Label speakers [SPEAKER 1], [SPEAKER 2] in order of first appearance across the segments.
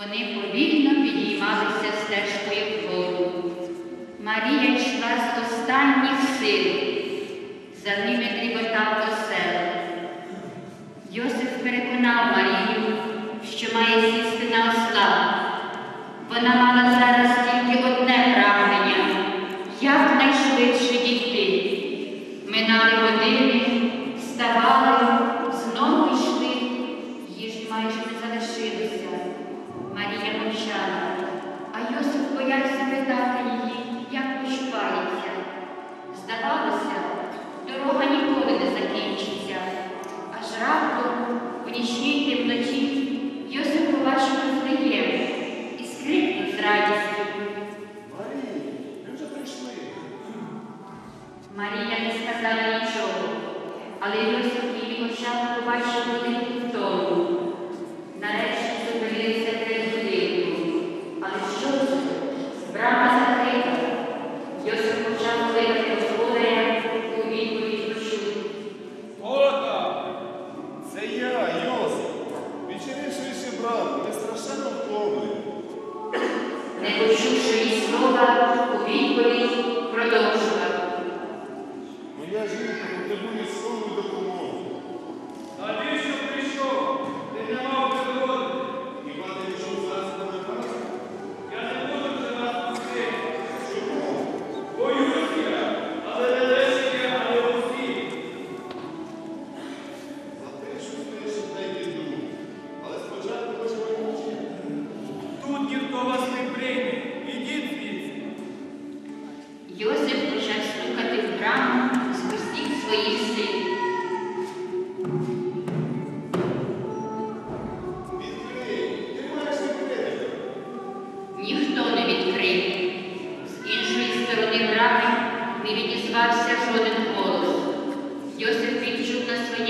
[SPEAKER 1] Вони повільно підіймалися стежкою вгору. Марія йшла з останніх сил. За ними дріботав осел. Йосиф переконав Марію, що має сісти на осла. Вона мала зараз тільки одне прагнення якнайшвидше дійти. Минали години, вставали, Марія мовчала, а Йосип боявся питати її, як почувається. Здавалося, дорога ніколи не закінчиться. Аж раптом в нічній темноті Йосип побачив Вифлеєм і скрикнув з радістю.
[SPEAKER 2] Ми вже прийшли.
[SPEAKER 1] Марія не сказала нічого, але Йосип в її очах побачив велику її у відповідь продовжував.
[SPEAKER 3] Не
[SPEAKER 1] відізвався жоден голос. Йосип відчув на своєму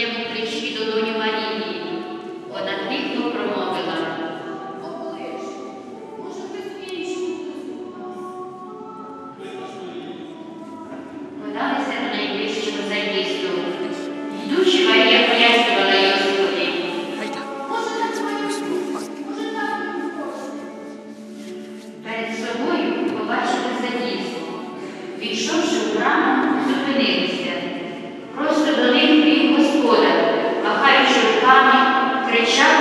[SPEAKER 1] Війшовши в браму, зупинилися. Просто до них біг господар, махаючи руками, кричав,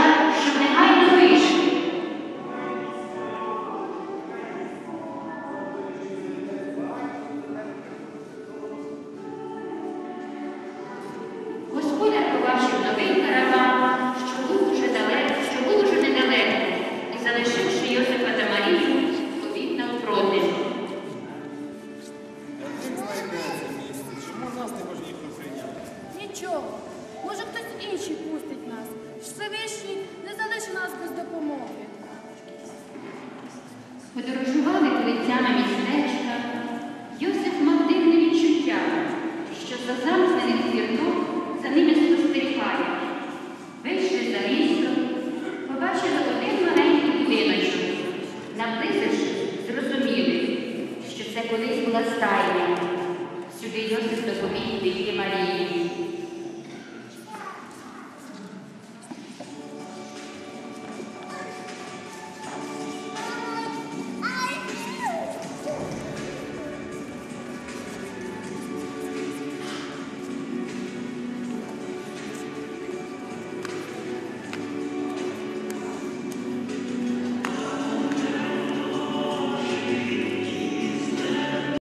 [SPEAKER 1] Подорожували вулицями містечка. Йосип мав дивне відчуття, що за замкнених зірок за ними спостерігають. Вийшли за місто, побачили один маленький будиночок. Наблизившись, зрозуміли, що це колись була стайня. Сюди Йосип доповів вийти Марії.